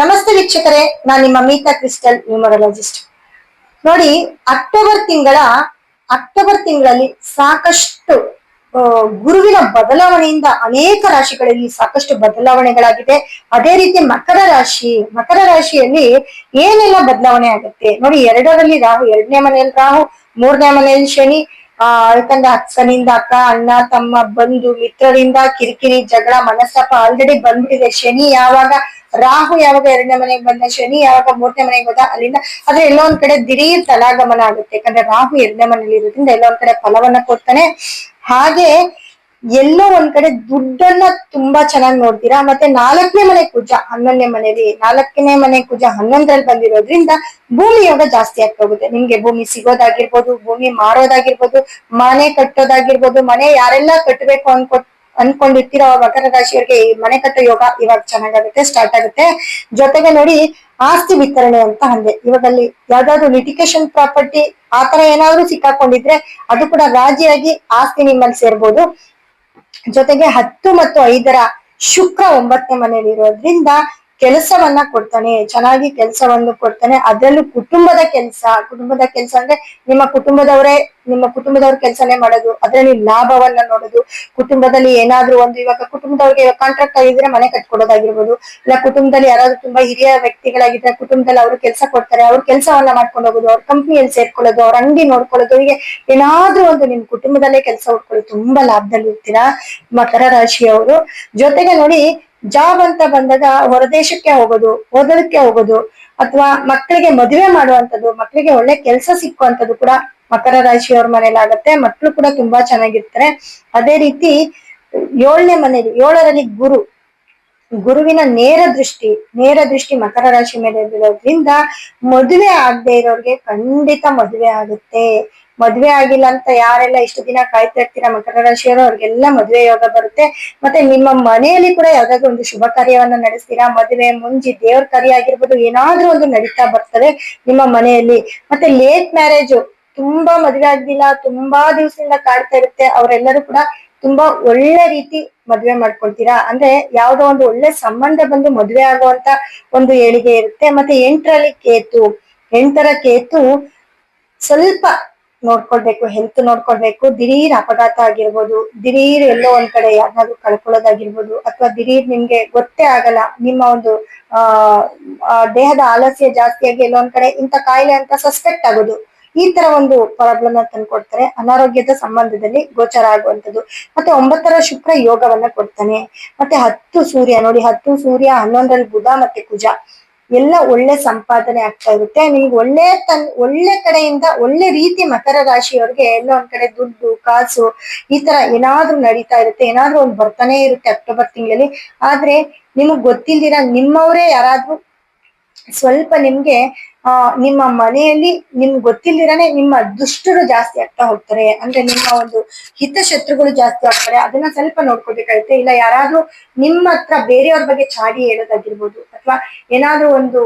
ನಮಸ್ತೆ ವೀಕ್ಷಕರೇ, ನಾನು ನಿಮ್ಮ ಮೀತಾ ಕ್ರಿಸ್ಟಲ್ ನ್ಯೂಮರಾಲಜಿಸ್ಟ್ ನೋಡಿ, ಅಕ್ಟೋಬರ್ ತಿಂಗಳ, ಅಕ್ಟೋಬರ್ ತಿಂಗಳಲ್ಲಿ ಸಾಕಷ್ಟು ಗುರುವಿನ ಬದಲಾವಣೆಯಿಂದ ಅನೇಕ ರಾಶಿಗಳಲ್ಲಿ ಸಾಕಷ್ಟು ಬದಲಾವಣೆಗಳಾಗಿದೆ. ಅದೇ ರೀತಿ ಮಕರ ರಾಶಿ, ಮಕರ ರಾಶಿಯಲ್ಲಿ ಏನೆಲ್ಲ ಬದಲಾವಣೆ ಆಗುತ್ತೆ? ನೋಡಿ, ಎರಡರಲ್ಲಿ ರಾಹು, ಎರಡನೇ ಮನೆಯಲ್ಲಿ ರಾಹು, ಮೂರನೇ ಮನೆಯಲ್ಲಿ ಶನಿ ಯಾಕಂದ್ರೆ ಅಕ್ಕನಿಂದ ಅಕ್ಕ, ಅಣ್ಣ, ತಮ್ಮ, ಬಂಧು, ಮಿತ್ರರಿಂದ ಕಿರಿಕಿರಿ ಜಗಳ ಮನಸ್ತಾಪ ಆಲ್ರೆಡಿ ಬಂದ್ಬಿಟ್ಟಿದೆ. ಶನಿ ಯಾವಾಗ? ರಾಹು ಯಾವಾಗ ಎರಡನೇ ಮನೆಗೆ ಬಂದ? ಶನಿ ಯಾವಾಗ ಮೂರನೇ ಮನೆಗೆ ಬಂದ? ಅಲ್ಲಿಂದ ಆದ್ರೆ ಎಲ್ಲೋ ಒಂದ್ ಕಡೆ ದಿಢೀರ್ ತಲಾಗಮನ ಆಗುತ್ತೆ. ಯಾಕಂದ್ರೆ ರಾಹು ಎರಡನೇ ಮನೇಲಿ ಇರೋದ್ರಿಂದ ಎಲ್ಲೋ ಒಂದ್ ಕಡೆ ಫಲವನ್ನ ಕೊಡ್ತಾನೆ. ಹಾಗೆ ಎಲ್ಲೋ ಒಂದ್ ಕಡೆ ದುಡ್ಡನ್ನ ತುಂಬಾ ಚೆನ್ನಾಗಿ ನೋಡ್ತೀರಾ? ಮತ್ತೆ ನಾಲ್ಕನೇ ಮನೆ ಕುಜ ಹನ್ನೊಂದನೇ ಮನೆಯಲ್ಲಿ ನಾಲ್ಕನೇ ಮನೆ ಕುಜ ಹನ್ನೊಂದರಲ್ಲಿ ಬಂದಿರೋದ್ರಿಂದ ಭೂಮಿ ಯೋಗ ಜಾಸ್ತಿ ಆಗ್ತಾ ಹೋಗುತ್ತೆ ನಿಮ್ಗೆ ಭೂಮಿ ಸಿಗೋದಾಗಿರ್ಬೋದು, ಭೂಮಿ ಮಾರೋದಾಗಿರ್ಬೋದು, ಮನೆ ಕಟ್ಟೋದಾಗಿರ್ಬೋದು, ಮನೆ ಯಾರೆಲ್ಲ ಕಟ್ಟಬೇಕು ಅನ್ಕೊ, ಅನ್ಕೊಂಡಿರ್ತೀರೋ ಮಕರ ರಾಶಿಯವರಿಗೆ ಮನೆ ಕಟ್ಟೋ ಯೋಗ ಇವಾಗ ಚೆನ್ನಾಗಾಗುತ್ತೆ ಸ್ಟಾರ್ಟ್ ಆಗುತ್ತೆ. ಜೊತೆಗೆ ನೋಡಿ ಆಸ್ತಿ ವಿತರಣೆ ಅಂತ ಅಂದೆ. ಇವಾಗಲ್ಲಿ ಯಾವ್ದಾದ್ರು ಲಿಟಿಕೇಶನ್ ಪ್ರಾಪರ್ಟಿ ಆತರ ಏನಾದ್ರು ಸಿಕ್ಕಾಕೊಂಡಿದ್ರೆ ಅದು ಕೂಡ ರಾಜಿಯಾಗಿ ಆಸ್ತಿ ನಿಮ್ಮಲ್ಲಿ ಸೇರ್ಬೋದು. ಜೊತೆಗೆ ಹತ್ತು ಮತ್ತು ಐದರ ಶುಕ್ರ ಒಂಬತ್ತನೇ ಮನೆಯಲ್ಲಿ ಇರೋದ್ರಿಂದ ಕೆಲಸವನ್ನ ಕೊಡ್ತಾನೆ, ಚೆನ್ನಾಗಿ ಕೆಲಸವನ್ನು ಕೊಡ್ತಾನೆ. ಅದರಲ್ಲೂ ಕುಟುಂಬದ ಕೆಲಸ ಕುಟುಂಬದ ಕೆಲಸ ಅಂದ್ರೆ ನಿಮ್ಮ ಕುಟುಂಬದವರೇ, ನಿಮ್ಮ ಕುಟುಂಬದವ್ರ ಕೆಲಸನೇ ಮಾಡೋದು, ಅದರಲ್ಲಿ ಲಾಭವನ್ನ ನೋಡೋದು. ಕುಟುಂಬದಲ್ಲಿ ಏನಾದ್ರೂ ಒಂದು ಇವಾಗ ಕುಟುಂಬದವ್ರಿಗೆ ಕಾಂಟ್ರಾಕ್ಟ್ ಆಗಿದ್ರೆ ಮನೆ ಕಟ್ಕೊಡೋದಾಗಿರ್ಬೋದು. ಇಲ್ಲ ಕುಟುಂಬದಲ್ಲಿ ಯಾರಾದ್ರೂ ತುಂಬಾ ಹಿರಿಯ ವ್ಯಕ್ತಿಗಳಾಗಿದ್ರೆ ಕುಟುಂಬದಲ್ಲಿ ಅವರು ಕೆಲಸ ಕೊಡ್ತಾರೆ, ಅವ್ರ ಕೆಲಸವನ್ನ ಮಾಡ್ಕೊಂಡು ಹೋಗೋದು, ಅವ್ರ ಕಂಪ್ನಿಯಲ್ಲಿ ಸೇರ್ಕೊಳ್ಳೋದು, ಅವ್ರ ಅಂಗಡಿ ನೋಡ್ಕೊಳ್ಳೋದು. ಹೀಗೆ ಏನಾದ್ರೂ ಒಂದು ನಿಮ್ ಕುಟುಂಬದಲ್ಲೇ ಕೆಲಸ ಹುಡ್ಕೊಳ್ಳೋದು, ತುಂಬಾ ಲಾಭದಲ್ಲಿ ಇರ್ತೀರಾ? ಮಕರ ರಾಶಿಯವರು. ಜೊತೆಗೆ ನೋಡಿ ಜಾಬ್ ಅಂತ ಬಂದಾಗ ಹೊರದೇಶಕ್ಕೆ ಹೋಗೋದು ಓದೋದಕ್ಕೆ ಹೋಗೋದು, ಅಥವಾ ಮಕ್ಕಳಿಗೆ ಮದುವೆ ಮಾಡುವಂಥದ್ದು ಮಕ್ಕಳಿಗೆ ಒಳ್ಳೆ ಕೆಲಸ ಸಿಕ್ಕುವಂಥದ್ದು ಕೂಡ ಮಕರ ರಾಶಿಯವ್ರ ಮನೇಲಿ ಆಗತ್ತೆ. ಮಕ್ಕಳು ಕೂಡ ತುಂಬಾ ಚೆನ್ನಾಗಿರ್ತಾರೆ. ಅದೇ ರೀತಿ ಏಳನೇ ಮನೇಲಿ, ಏಳರಲ್ಲಿ ಗುರು. ಗುರುವಿನ ನೇರ ದೃಷ್ಟಿ ನೇರ ದೃಷ್ಟಿ ಮಕರ ರಾಶಿ ಮೇಲೆ ಬೀಳೋದ್ರಿಂದ ಮದುವೆ ಆಗದೆ ಇರೋರಿಗೆ ಖಂಡಿತ ಮದುವೆ ಆಗುತ್ತೆ. ಮದ್ವೆ ಆಗಿಲ್ಲ ಅಂತ ಯಾರೆಲ್ಲ ಇಷ್ಟು ದಿನ ಕಾಯ್ತಾ ಇರ್ತೀರಾ ಮಕರ ರಾಶಿಯವರು ಅವ್ರಿಗೆಲ್ಲ ಮದ್ವೆ ಯೋಗ ಬರುತ್ತೆ. ಮತ್ತೆ ನಿಮ್ಮ ಮನೆಯಲ್ಲಿ ಕೂಡ ಯಾವ್ದಾದ್ರು ಒಂದು ಶುಭ ಕಾರ್ಯವನ್ನ ನಡೆಸ್ತೀರಾ? ಮದ್ವೆ ಮುಂಜಿ ದೇವ್ರ ಕಾರ್ಯ ಆಗಿರ್ಬೋದು, ಏನಾದ್ರೂ ಒಂದು ನಡೀತಾ ಬರ್ತದೆ ನಿಮ್ಮ ಮನೆಯಲ್ಲಿ. ಮತ್ತೆ ಲೇಟ್ ಮ್ಯಾರೇಜ್ ತುಂಬಾ ಮದ್ವೆ ಆಗ್ಲಿಲ್ಲ, ತುಂಬಾ ದಿವಸದಿಂದ ಕಾಡ್ತಾ ಇರುತ್ತೆ. ಅವರೆಲ್ಲರೂ ಕೂಡ ತುಂಬಾ ಒಳ್ಳೆ ರೀತಿ ಮದ್ವೆ ಮಾಡ್ಕೊಳ್ತೀರಾ? ಅಂದ್ರೆ ಯಾವ್ದೋ ಒಂದು ಒಳ್ಳೆ ಸಂಬಂಧ ಬಂದು ಮದ್ವೆ ಆಗುವಂತ ಒಂದು ಏಳಿಗೆ ಇರುತ್ತೆ. ಮತ್ತೆ ಎಂಟರಲ್ಲಿ ಕೇತು, ಎಂಟರ ಕೇತು ಸ್ವಲ್ಪ ನೋಡ್ಕೊಳ್ಬೇಕು ಹೆಲ್ತ್ ನೋಡ್ಕೊಳ್ಬೇಕು, ದಿಢೀರ್ ಅಪಘಾತ ಆಗಿರ್ಬೋದು, ದಿಢೀರ್ ಎಲ್ಲೋ ಒಂದ್ ಕಡೆ ಯಾರನ್ನಾದ್ರೂ ಕಳ್ಕೊಳ್ಳೋದಾಗಿರ್ಬೋದು, ಅಥವಾ ದಿಢೀರ್ ನಿಮ್ಗೆ ಗೊತ್ತೇ ಆಗಲ್ಲ, ನಿಮ್ಮ ಒಂದು, ಆ ದೇಹದ ಆಲಸ್ಯ ಜಾಸ್ತಿಯಾಗಿ ಎಲ್ಲೋ ಒಂದ್ ಕಡೆ ಇಂಥ ಕಾಯಿಲೆ ಅಂತ ಸಸ್ಪೆಕ್ಟ್ ಆಗೋದು. ಈ ತರ ಒಂದು ಪ್ರಾಬ್ಲಮ್ ತಂದ್ಕೊಡ್ತಾರೆ. ಅನಾರೋಗ್ಯದ ಸಂಬಂಧದಲ್ಲಿ ಗೋಚರ ಆಗುವಂತದ್ದು ಮತ್ತೆ ಒಂಬತ್ತರ ಶುಕ್ರ ಯೋಗವನ್ನ ಕೊಡ್ತಾನೆ. ಮತ್ತೆ ಹತ್ತು ಸೂರ್ಯ, ನೋಡಿ ಹತ್ತು ಸೂರ್ಯ ಹನ್ನೊಂದರಲ್ಲಿ ಬುಧ ಮತ್ತೆ ಕುಜ. ಎಲ್ಲ ಒಳ್ಳೆ ಸಂಪಾದನೆ ಆಗ್ತಾ ಇರುತ್ತೆ. ನಿಮ್ಗೆ ಒಳ್ಳೆ ತನ್, ಒಳ್ಳೆ ಕಡೆಯಿಂದ ಒಳ್ಳೆ ರೀತಿ ಮಕರ ರಾಶಿಯವ್ರಿಗೆ ಎಲ್ಲ ಒಂದ್ ಕಡೆ ದುಡ್ಡು, ಕಾಸು ಈ ತರ ಏನಾದ್ರೂ ನಡೀತಾ ಇರುತ್ತೆ. ಏನಾದ್ರೂ ಒಂದ್ ಬರ್ತಾನೆ ಇರುತ್ತೆ ಅಕ್ಟೋಬರ್ ತಿಂಗಳಲ್ಲಿ. ಆದ್ರೆ ನಿಮಗ್ ಗೊತ್ತಿಲ್ದಿರ ನಿಮ್ಮವರೇ ಯಾರಾದ್ರೂ ಸ್ವಲ್ಪ ನಿಮ್ಗೆ ಆ, ನಿಮ್ಮ ಮನೆಯಲ್ಲಿ ನಿಮ್ಗೆ ಗೊತ್ತಿಲ್ದಿರಾನೆ ನಿಮ್ಮ ದುಷ್ಟರು ಜಾಸ್ತಿ ಆಗ್ತಾ ಹೋಗ್ತಾರೆ, ಅಂದ್ರೆ ನಿಮ್ಮ ಒಂದು ಹಿತಶತ್ರುಗಳು ಜಾಸ್ತಿ ಆಗ್ತಾರೆ, ಅದನ್ನ ಸ್ವಲ್ಪ ನೋಡ್ಕೋಬೇಕಾಗುತ್ತೆ ಇಲ್ಲ, ಯಾರಾದ್ರೂ ನಿಮ್ಮ ಹತ್ರ ಬೇರೆಯವ್ರ ಬಗ್ಗೆ ಚಾಡಿ ಹೇಳೋದಾಗಿರ್ಬೋದು, ಅಥವಾ ಏನಾದ್ರೂ ಒಂದು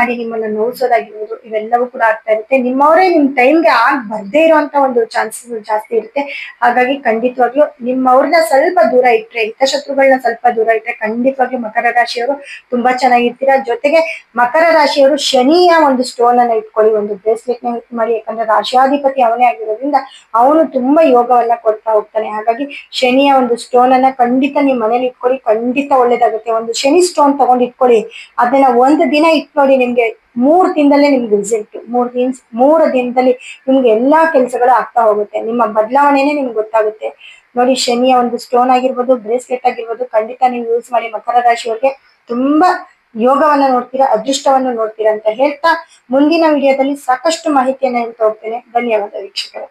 ಆಡಿ ನಿಮ್ಮನ್ನ ನೋಯಿಸೋದಾಗಿರ್ಬೋದು ಇವೆಲ್ಲವೂ ಕೂಡ ಆಗ್ತಾ ಇರುತ್ತೆ. ನಿಮ್ಮವರೇ ನಿಮ್ ಟೈಮ್ಗೆ ಆಗ್ ಬರ್ದೇ ಇರುವಂತ ಒಂದು ಚಾನ್ಸಸ್ ಜಾಸ್ತಿ ಇರುತ್ತೆ. ಹಾಗಾಗಿ ಖಂಡಿತವಾಗ್ಲೂ ನಿಮ್ಮವ್ರನ್ನ ಸ್ವಲ್ಪ ದೂರ ಇಟ್ರೆ ಹಿತಶತ್ರುಗಳನ್ನ ಸ್ವಲ್ಪ ದೂರ ಇಟ್ರೆ ಖಂಡಿತವಾಗ್ಲೂ ಮಕರ ರಾಶಿಯವರು ತುಂಬಾ ಚೆನ್ನಾಗಿರ್ತೀರಾ. ಜೊತೆಗೆ ಮಕರ ರಾಶಿಯವರು ಶನಿಯ ಒಂದು ಸ್ಟೋನ್ ಅನ್ನ ಇಟ್ಕೊಳ್ಳಿ, ಒಂದು ಬ್ರೇಸ್ಲೆಟ್ನ ಮಾಡಿ. ಯಾಕಂದ್ರೆ ರಾಶಿಯಾಧಿಪತಿ ಅವನೇ ಆಗಿರೋದ್ರಿಂದ ಅವನು ತುಂಬಾ ಯೋಗವನ್ನ ಕೊಡ್ತಾ ಹೋಗ್ತಾನೆ. ಹಾಗಾಗಿ ಶನಿಯ ಒಂದು ಸ್ಟೋನ್ ಅನ್ನ ಖಂಡಿತ ನಿಮ್ ಮನೇಲಿ ಇಟ್ಕೊಳ್ಳಿ. ಖಂಡಿತ ಒಳ್ಳೇದಾಗುತ್ತೆ. ಒಂದು ಶನಿ ಸ್ಟೋನ್ ತಗೊಂಡ್ ಇಟ್ಕೊಳ್ಳಿ. ಅದನ್ನ ಒಂದು ದಿನ ಇಟ್ ನೋಡಿ ನಿಮ್ಗೆ ಮೂರ್ ದಿನದಲ್ಲೇ ನಿಮ್ಗೆ ರಿಸಲ್ಟ್ ಮೂರ್ ದಿನ ಮೂರು ದಿನದಲ್ಲಿ ನಿಮ್ಗೆ ಎಲ್ಲಾ ಕೆಲಸಗಳು ಆಗ್ತಾ ಹೋಗುತ್ತೆ. ನಿಮ್ಮ ಬದಲಾವಣೆನೆ ನಿಮ್ಗೆ ಗೊತ್ತಾಗುತ್ತೆ. ನೋಡಿ ಶನಿಯ ಒಂದು ಸ್ಟೋನ್ ಆಗಿರ್ಬೋದು ಬ್ರೇಸ್ಲೆಟ್ ಆಗಿರ್ಬೋದು, ಖಂಡಿತ ನೀವು ಯೂಸ್ ಮಾಡಿ ಮಕರ ರಾಶಿಯವರಿಗೆ ತುಂಬಾ ಯೋಗವನ್ನ ನೋಡ್ತೀರಾ, ಅದೃಷ್ಟವನ್ನು ನೋಡ್ತೀರಾ ಅಂತ ಹೇಳ್ತಾ ಮುಂದಿನ ವಿಡಿಯೋದಲ್ಲಿ ಸಾಕಷ್ಟು ಮಾಹಿತಿಯನ್ನ ಹೇಳ್ತಾ ಹೋಗ್ತೇನೆ. ಧನ್ಯವಾದ ವೀಕ್ಷಕರೇ.